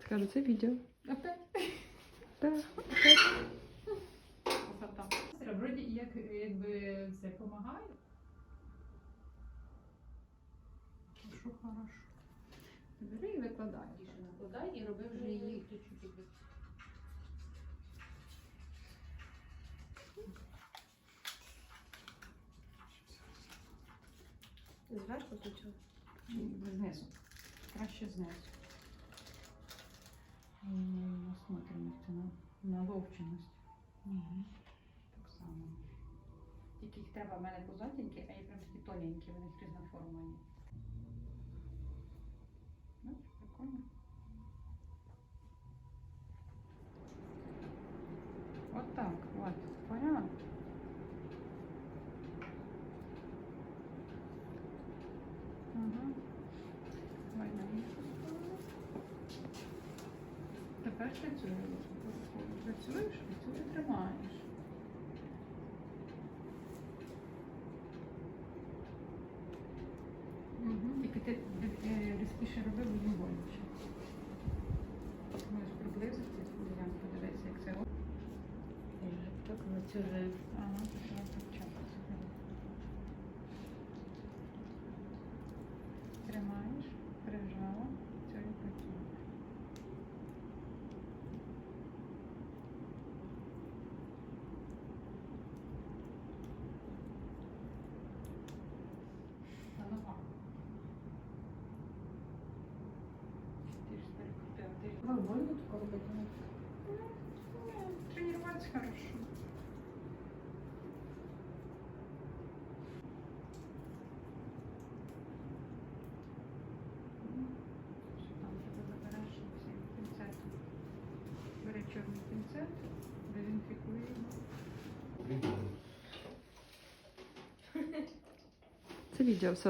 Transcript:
Скажу, це відео. Опять? Так. Красота. Вроді як, якби це допомагає. Що хорошо. Бери і викладай. Тише накладай і роби вже її чуть-чуть. Зверху тут? Знизу. Краще знизу. І Насмотреність на, на ловченість. Так само. Тільки їх треба в мене позатенькі, а є прям такі тоненькі, їх різноформовані. Бачиш, Тепер працюєш. Працюєш цю тримаєш. Угу. Тільки ти різкіше роби, бо їм боляче. Можеш приблизити, я подивитися, як це робить. Так, на цю же. Ага, треба почати. Тримаєш, прижала, перекрутила, ти ж Ну, больно тако робити? Тренироваться хорошо. Що там тебе забереш цим пінцетом? Бери чорний пінцет, дезінфікуй його. Це відео все.